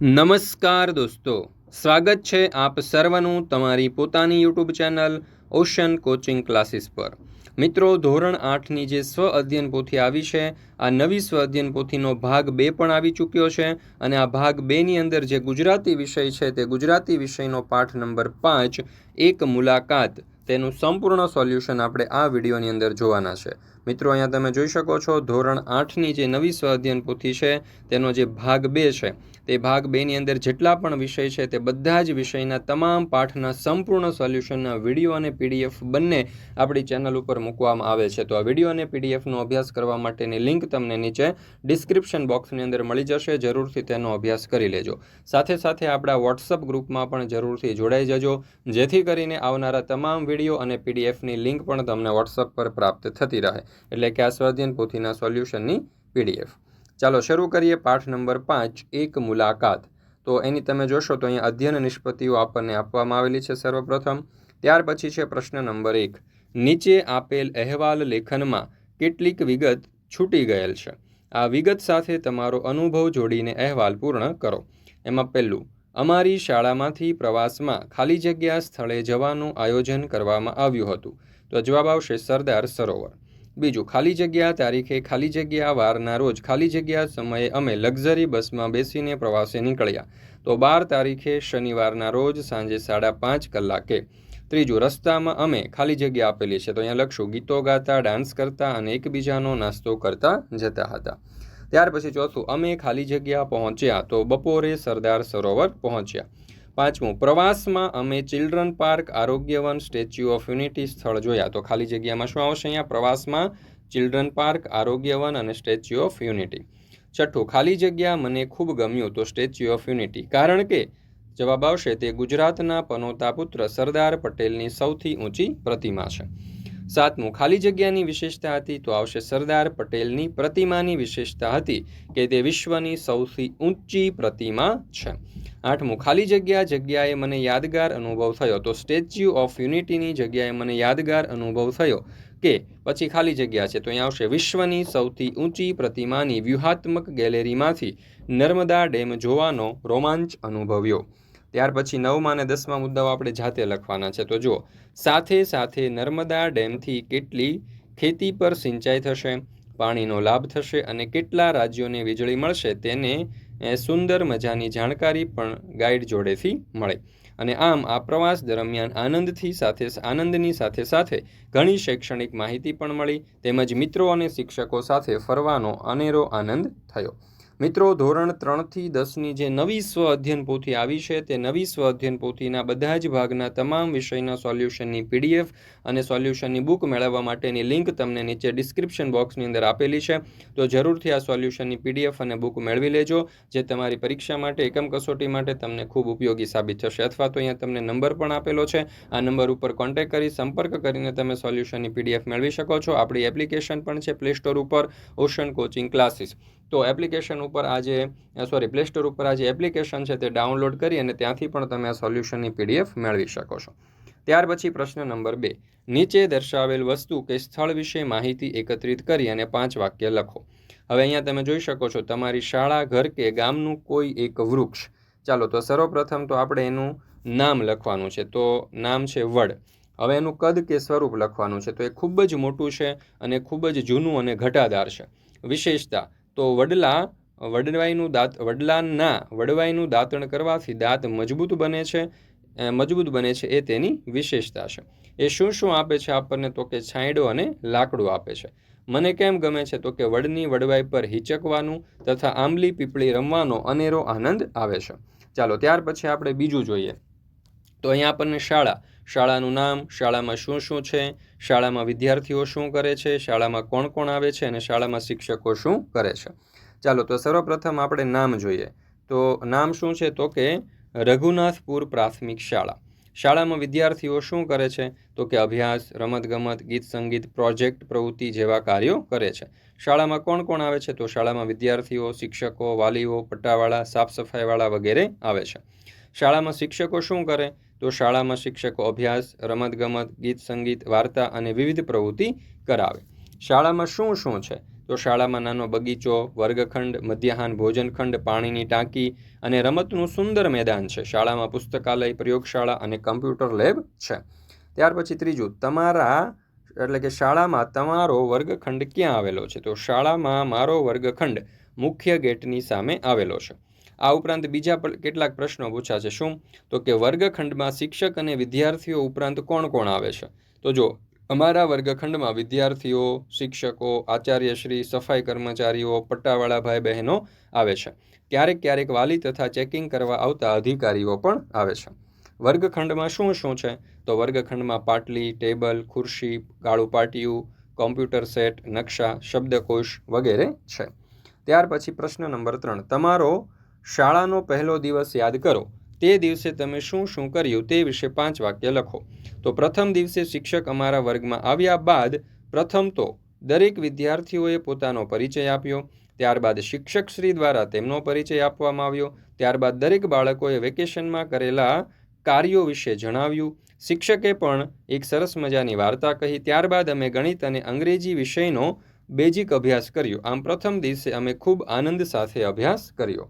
નમસ્કાર દોસ્તો, સ્વાગત છે આપ સર્વનું તમારી પોતાની YouTube channel ocean coaching classes પર. મિત્રો, ધોરણ આઠની જે સ્વ અધ્યયન પોથી આવી છે, આ નવી સ્વ અધ્યયન પોથીનો ભાગ બે પણ આવી ચૂક્યો છે અને આ ભાગ બેની અંદર જે ગુજરાતી વિષય છે તે ગુજરાતી વિષયનો પાઠ નંબર પાંચ, એક મુલાકાત. તેનું સંપૂર્ણ સોલ્યુશન આપણે આ વિડીયોની અંદર જોવાના છે. મિત્રો, અહીંયા તમે જોઈ શકો છો, ધોરણ આઠની જે નવી સ્વાધ્યયન પોથી છે, તેનો જે ભાગ બે છે, તે ભાગ બેની અંદર જેટલા પણ વિષય છે, તે બધા જ વિષયના તમામ પાઠના સંપૂર્ણ સોલ્યુશનના વીડિયો અને પીડીએફ બંને આપણી ચેનલ ઉપર મૂકવામાં આવે છે. તો આ વીડિયો અને પીડીએફનો અભ્યાસ કરવા માટેની લિંક તમને નીચે ડિસ્ક્રિપ્શન બોક્સની અંદર મળી જશે, જરૂરથી તેનો અભ્યાસ કરી લેજો. સાથે સાથે આપણા વોટ્સઅપ ગ્રુપમાં પણ જરૂરથી જોડાઈ જજો, જેથી કરીને આવનારા તમામ વીડિયો અને પીડીએફની લિંક પણ તમને વોટ્સઅપ પર પ્રાપ્ત થતી રહે. એટલે કે આ પોથીના સોલ્યુશનની પીડીએફ. ચાલો શરૂ કરીએ પાઠ નંબર પાંચ, એક મુલાકાત. તો એની તમે જોશો તો અહીંયા અધ્યયન નિષ્પત્તિઓ આપણને આપવામાં આવેલી છે સર્વપ્રથમ. ત્યાર પછી છે પ્રશ્ન નંબર એક. નીચે આપેલ અહેવાલ લેખનમાં કેટલીક વિગત છૂટી ગયેલ છે. આ વિગત સાથે તમારો અનુભવ જોડીને અહેવાલ પૂર્ણ કરો. એમાં પહેલું, અમારી શાળામાંથી પ્રવાસમાં ખાલી જગ્યા સ્થળે જવાનું આયોજન કરવામાં આવ્યું હતું. તો જવાબ આવશે સરદાર સરોવર. બીજું, ખાલી જગ્યા, તારીખે ખાલી જગ્યા, વારના રોજ ખાલી જગ્યા, સમયે અમે લક્ઝરી બસમાં બેસીને પ્રવાસે નીકળ્યા. તો બાર તારીખે શનિવારના રોજ સાંજે સાડા પાંચ કલાકે. ત્રીજું, રસ્તામાં અમે ખાલી જગ્યા આપેલી છે. તો અહીંયા લખશું, ગીતો ગાતા, ડાન્સ કરતા અને એકબીજાનો નાસ્તો કરતા જતા હતા. ત્યાર પછી ચોથું, અમે ખાલી જગ્યા પહોંચ્યા તો બપોરે સરદાર સરોવર પહોંચ્યા. પાંચમું, પ્રવાસમાં અમે children park Arogyavan statue of unity સ્થળ જોયા. તો ખાલી જગ્યામાં શું આવશે અહીંયા? પ્રવાસમાં ચિલ્ડ્રન પાર્ક, આરોગ્યવન અને સ્ટેચ્યુ ઓફ યુનિટી. છઠ્ઠું, ખાલી જગ્યા મને ખૂબ ગમ્યું, તો સ્ટેચ્યુ ઓફ યુનિટી. કારણ કે જવાબ આવશે તે ગુજરાતના પનોતા પુત્ર સરદાર પટેલની સૌથી ઊંચી પ્રતિમા છે. સાતમું, ખાલી જગ્યાની વિશેષતા હતી, તો આવશે સરદાર પટેલની પ્રતિમાની વિશેષતા હતી કે તે વિશ્વની સૌથી ઊંચી પ્રતિમા છે. આઠમું, ખાલી જગ્યા, જગ્યાએ મને યાદગાર અનુભવ થયો. તો સ્ટેચ્યુ ઓફ યુનિટીની જગ્યાએ મને યાદગાર અનુભવ થયો કે પછી ખાલી જગ્યા છે. તો અહીંયા આવશે, વિશ્વની સૌથી ઊંચી પ્રતિમાની વ્યૂહાત્મક ગેલેરીમાંથી નર્મદા ડેમ જોવાનો રોમાંચ અનુભવ્યો. ત્યાર પછી નવમા અને દસમા મુદ્દાઓ આપણે જાતે લખવાના છે. તો જુઓ, સાથે સાથે નર્મદા ડેમથી કેટલી ખેતી પર સિંચાઈ થશે, પાણીનો લાભ થશે અને કેટલા રાજ્યોને વીજળી મળશે તેને સુંદર મજાની જાણકારી પણ ગાઈડ જોડેથી મળે. અને આમ આ પ્રવાસ દરમિયાન આનંદથી સાથે આનંદની સાથે સાથે ઘણી શૈક્ષણિક માહિતી પણ મળી. તેમજ મિત્રો અને શિક્ષકો સાથે ફરવાનો અનેરો આનંદ થયો. મિત્રો, ધોરણ ત્રણથી દસની જે નવી સ્વ અધ્યયન પોથી આવી છે, તે નવી સ્વ અધ્યયન પોથીના બધા જ ભાગના તમામ વિષયના સોલ્યુશનની પીડીએફ અને સોલ્યુશનની બુક મેળવવા માટેની લિંક તમને નીચે ડિસ્ક્રિપ્શન બોક્સની અંદર આપેલી છે. તો જરૂરથી આ સોલ્યુશનની પીડીએફ અને બુક મેળવી લેજો, જે તમારી પરીક્ષા માટે, એકમ કસોટી માટે તમને ખૂબ ઉપયોગી સાબિત થશે. અથવા તો અહીંયા તમને નંબર પણ આપેલો છે. આ નંબર ઉપર કોન્ટેક કરી, સંપર્ક કરીને તમે સોલ્યુશનની પીડીએફ મેળવી શકો છો. આપણી એપ્લિકેશન પણ છે પ્લે સ્ટોર ઉપર, ઓશન કોચિંગ ક્લાસીસ. તો એપ્લિકેશન ઉપર આ જે સોરી પ્લે સ્ટોર ઉપર આ જે એપ્લિકેશન છે તે ડાઉનલોડ કરી અને ત્યાંથી પણ તમે આ સોલ્યુશનની પીડીએફ મેળવી શકો છો. ત્યાર પછી પ્રશ્ન નંબર બે. નીચે દર્શાવેલ વસ્તુ કે સ્થળ વિશે માહિતી એકત્રિત કરી અને પાંચ વાક્ય લખો. હવે અહીંયા તમે જોઈ શકો છો તમારી શાળા, ઘર કે ગામનું કોઈ એક વૃક્ષ. ચાલો, તો સર્વપ્રથમ તો આપણે એનું નામ લખવાનું છે. તો નામ છે વડ. હવે એનું કદ કે સ્વરૂપ લખવાનું છે. તો એ ખૂબ જ મોટું છે અને ખૂબ જ જૂનું અને ઘટાદાર છે. વિશેષતા, તો વડલા વડવાઈનું દાંત વડલાના વડવાઈનું દાંતણ કરવાથી દાંત મજબૂત બને છે મજબૂત બને છે એ તેની વિશેષતા છે. એ શું શું આપે છે આપણને તો કે છાંયડો અને લાકડું આપે છે. મને કેમ ગમે છે તો કે વડની વડવાઈ પર હિચકવાનું તથા આંબલી પીપળી રમવાનો અનેરો આનંદ આવે છે. ચાલો ત્યાર પછી આપણે બીજું જોઈએ. તો અહીંયા આપણને શાળા. શાળાનું નામ, શાળામાં શું શું છે, શાળામાં વિદ્યાર્થીઓ શું કરે છે, શાળામાં કોણ કોણ આવે છે અને શાળામાં શિક્ષકો શું કરે છે. ચાલો, તો સર્વપ્રથમ આપણે નામ જોઈએ. તો નામ શું છે? તો કે રઘુનાથપુર પ્રાથમિક શાળા. શાળામાં વિદ્યાર્થીઓ શું કરે છે? તો કે અભ્યાસ, રમતગમત, ગીત સંગીત, પ્રોજેક્ટ, પ્રવૃત્તિ જેવા કાર્યો કરે છે. શાળામાં કોણ કોણ આવે છે? તો શાળામાં વિદ્યાર્થીઓ, શિક્ષકો, વાલીઓ, પટ્ટાવાળા સાફ સફાઈવાળા વગેરે આવે છે. શાળામાં શિક્ષકો શું કરે? તો શાળામાં શિક્ષકો અભ્યાસ, રમતગમત, ગીત સંગીત, વાર્તા અને વિવિધ પ્રવૃત્તિ કરાવે. શાળામાં શું શું છે? તો શાળામાં નાનો બગીચો, વર્ગખંડ, મધ્યાહન ભોજનખંડ, પાણીની ટાંકી અને રમતનું સુંદર મેદાન છે. શાળામાં પુસ્તકાલય, પ્રયોગશાળા અને કમ્પ્યુટર લેબ છે. ત્યાર પછી ત્રીજું, તમારા, એટલે કે શાળામાં તમારો વર્ગખંડ ક્યાં આવેલો છે? તો શાળામાં મારો વર્ગખંડ મુખ્ય ગેટની સામે આવેલો છે. આ ઉપરાંત બીજા કેટલાક પ્રશ્નો પૂછાશે શું? તો કે વર્ગખંડમાં શિક્ષક અને વિદ્યાર્થીઓ ઉપરાંત કોણ કોણ આવે છે? તો જો અમારા વર્ગખંડમાં વિદ્યાર્થીઓ, શિક્ષકો, આચાર્યશ્રી, સફાઈ કર્મચારીઓ, પટ્ટાવાળા ભાઈ બહેનો આવે છે. ક્યારેક ક્યારેક વાલી તથા ચેકિંગ કરવા આવતા અધિકારીઓ પણ આવે છે. વર્ગખંડમાં શું શું છે? તો વર્ગખંડમાં પાટલી, ટેબલ, ખુરશી કાળું પાટિયું, કોમ્પ્યુટર સેટ, નકશા, શબ્દકોશ વગેરે છે. ત્યાર પછી પ્રશ્ન નંબર ત્રણ. તમારો શાળાનો પહેલો દિવસ યાદ કરો. તે દિવસે તમે શું શું કર્યું તે વિશે પાંચ વાક્ય લખો. તો પ્રથમ દિવસે શિક્ષક અમારા વર્ગમાં આવ્યા બાદ પ્રથમ તો દરેક વિદ્યાર્થીઓએ પોતાનો પરિચય આપ્યો, ત્યારબાદ શિક્ષકશ્રી દ્વારા તેમનો પરિચય આપવામાં આવ્યો, ત્યારબાદ દરેક બાળકોએ વેકેશનમાં કરેલા કાર્યો વિશે જણાવ્યું. શિક્ષકે પણ એક સરસ મજાની વાર્તા કહી, ત્યારબાદ અમે ગણિત અને અંગ્રેજી વિષયનો બેઝિક અભ્યાસ કર્યો. આમ પ્રથમ દિવસે અમે ખૂબ આનંદ સાથે અભ્યાસ કર્યો.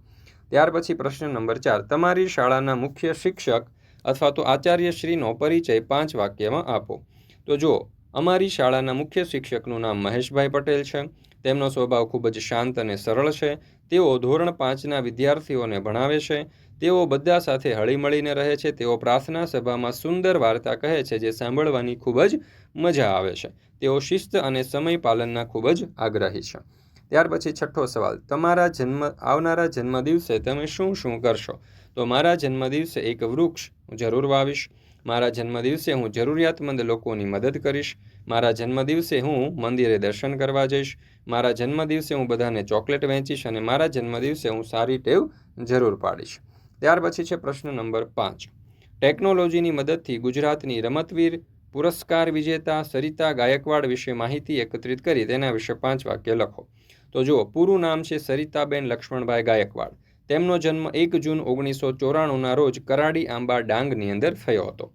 ત્યાર પછી પ્રશ્ન નંબર ચાર. તમારી શાળાના મુખ્ય શિક્ષક અથવા તો આચાર્યશ્રીનો પરિચય પાંચ વાક્યમાં આપો. તો જુઓ, અમારી શાળાના મુખ્ય શિક્ષકનું નામ મહેશભાઈ પટેલ છે. તેમનો સ્વભાવ ખૂબ જ શાંત અને સરળ છે. તેઓ ધોરણ પાંચના વિદ્યાર્થીઓને ભણાવે છે. તેઓ બધા સાથે હળીમળીને રહે છે. તેઓ પ્રાર્થના સભામાં સુંદર વાર્તા કહે છે, જે સાંભળવાની ખૂબ જ મજા આવે છે. તેઓ શિસ્ત અને સમય પાલનના ખૂબ જ આગ્રહી છે. ત્યાર પછી છઠ્ઠો સવાલ, તમારા જન્મ, આવનારા જન્મદિવસે તમે શું શું કરશો? તો મારા જન્મદિવસે એક વૃક્ષ હું જરૂર વાવીશ, મારા જન્મદિવસે હું જરૂરિયાતમંદ લોકોની મદદ કરીશ, મારા જન્મદિવસે હું મંદિરે દર્શન કરવા જઈશ, મારા જન્મદિવસે હું બધાને ચોકલેટ વહેંચીશ અને મારા જન્મદિવસે હું સારી ટેવ જરૂર પાડીશ. ત્યાર પછી છે પ્રશ્ન નંબર પાંચ. ટેકનોલોજીની મદદથી ગુજરાતની રમતવીર, પુરસ્કાર વિજેતા, સરિતા ગાયકવાડ વિશે માહિતી એકત્રિત કરી, તેના વિશે પાંચ વાક્ય લખો. તો જુઓ, પૂરું નામ છે સરિતાબેન લક્ષ્મણભાઈ ગાયકવાડ. તેમનો જન્મ એક જૂન ઓગણીસો ચોરાણુંના રોજ કરાડી આંબા ડાંગની અંદર થયો હતો.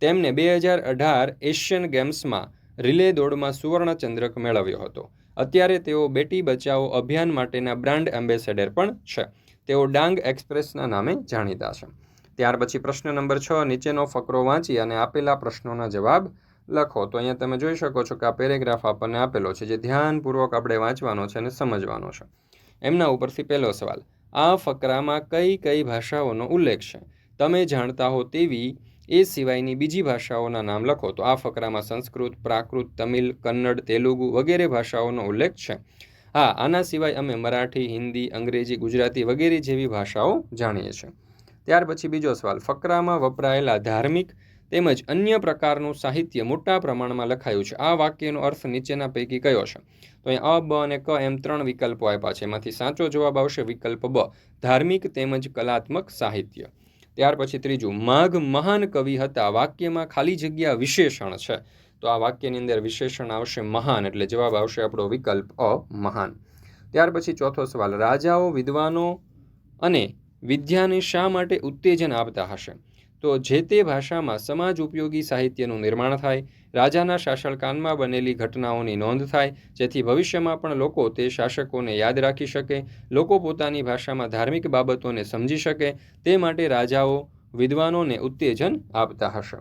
તેમને બે હજાર અઢાર એશિયન ગેમ્સમાં રિલે દોડમાં સુવર્ણચંદ્રક મેળવ્યો હતો. અત્યારે તેઓ બેટી બચાવો અભિયાન માટેના બ્રાન્ડ એમ્બેસેડર પણ છે. તેઓ ડાંગ એક્સપ્રેસના નામે જાણીતા છે. ત્યાર પછી પ્રશ્ન નંબર છ, નીચેનો ફકરો વાંચી અને આપેલા પ્રશ્નોના જવાબ લખો. તો અહીંયા તમે જોઈ શકો છો કે આ પેરેગ્રાફ આપણને આપેલો છે જે ધ્યાનપૂર્વક આપણે વાંચવાનો છે અને સમજવાનો છે. એમના ઉપરથી પહેલો સવાલ, આ ફકરામાં કઈ કઈ ભાષાઓનો ઉલ્લેખ છે? તમે જાણતા હો તેવી એ સિવાયની બીજી ભાષાઓના નામ લખો. તો આ ફકરામાં સંસ્કૃત, પ્રાકૃત, તમિલ, કન્નડ, તેલુગુ વગેરે ભાષાઓનો ઉલ્લેખ છે. હા, આના સિવાય અમે મરાઠી, હિન્દી, અંગ્રેજી, ગુજરાતી વગેરે જેવી ભાષાઓ જાણીએ છીએ. ત્યાર પછી બીજો સવાલ, ફકરામાં વપરાયેલા ધાર્મિક તેમજ અન્ય પ્રકારનું સાહિત્ય મોટા પ્રમાણમાં લખાયું છે. આ વાક્યનો અર્થ નીચેના પૈકી કયો છે? તો અહીં અ, બ અને ક એમ ત્રણ વિકલ્પો આપ્યા છે. એમાંથી સાચો જવાબ આવશે વિકલ્પ બ, ધાર્મિક તેમજ કલાત્મક સાહિત્ય. ત્યાર પછી ત્રીજું, માઘ મહાન કવિ હતા. વાક્યમાં ખાલી જગ્યા વિશેષણ છે. તો આ વાક્યની અંદર વિશેષણ આવશે મહાન, એટલે જવાબ આવશે આપણો વિકલ્પ અ, મહાન. ત્યાર પછી ચોથો સવાલ, રાજાઓ વિદ્વાનો અને વિદ્યાને શા માટે ઉત્તેજન આપતા હશે? તો જે તે ભાષામાં સમાજ ઉપયોગી સાહિત્યનું નિર્માણ થાય, રાજાના શાસનકાળમાં બનેલી ઘટનાઓની નોંધ થાય, જેથી ભવિષ્યમાં પણ લોકો તે શાસકોને યાદ રાખી શકે, લોકો પોતાની ભાષામાં ધાર્મિક બાબતોને સમજી શકે, તે માટે રાજાઓ વિદ્વાનોને ઉત્તેજન આપતા હશે.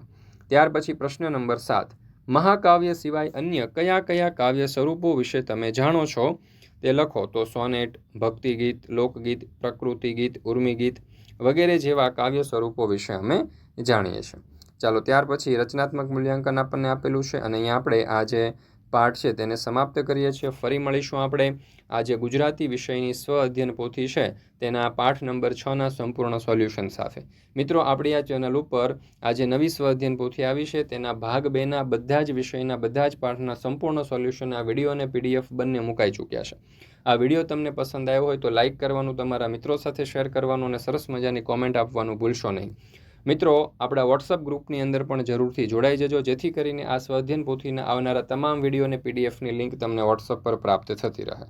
ત્યાર પછી પ્રશ્ન નંબર સાત. મહાકાવ્ય સિવાય અન્ય કયા કયા કાવ્ય સ્વરૂપો વિશે તમે જાણો છો? તે લખો તો સોનેટ, ભક્તિગીત, લોકગીત પ્રકૃતિ ગીત ઉર્મી ગીત વગેરે જેવા કાવ્ય સ્વરૂપો વિશે અમે જાણીએ છીએ. ચાલો ત્યાર પછી રચનાત્મક મૂલ્યાંકન આપણને આપેલું છે અને અહીંયા આપણે આ જે પાઠ છે તેને સમાપ્ત કરીએ છીએ. ફરી મળીશું આપણે. આજે ગુજરાતી વિષયની સ્વ અધ્યયન પોથી છે તેના પાઠ નંબર છના સંપૂર્ણ સોલ્યુશન સાથે. મિત્રો, આપણી આ ચેનલ ઉપર આજે નવી સ્વ અધ્યયન પોથી આવી છે. તેના ભાગ બેના બધા જ વિષયના બધા જ પાઠના સંપૂર્ણ સોલ્યુશન આ વીડિયો અને પીડીએફ બંને મુકાઈ ચૂક્યા છે. આ વીડિયો તમને પસંદ આવ્યો હોય તો લાઇક કરવાનું, તમારા મિત્રો સાથે શેર કરવાનું અને સરસ મજાની કોમેન્ટ આપવાનું ભૂલશો નહીં. મિત્રો, આપણા વોટ્સઅપ ગ્રુપની અંદર પણ જરૂરથી જોડાઈ જજો. જેથી કરીને આ સ્વાધ્યન પોથીના આવનારા તમામ વીડિયો અને પીડીએફની લિંક તમને વોટ્સઅપ પર પ્રાપ્ત થતી રહે.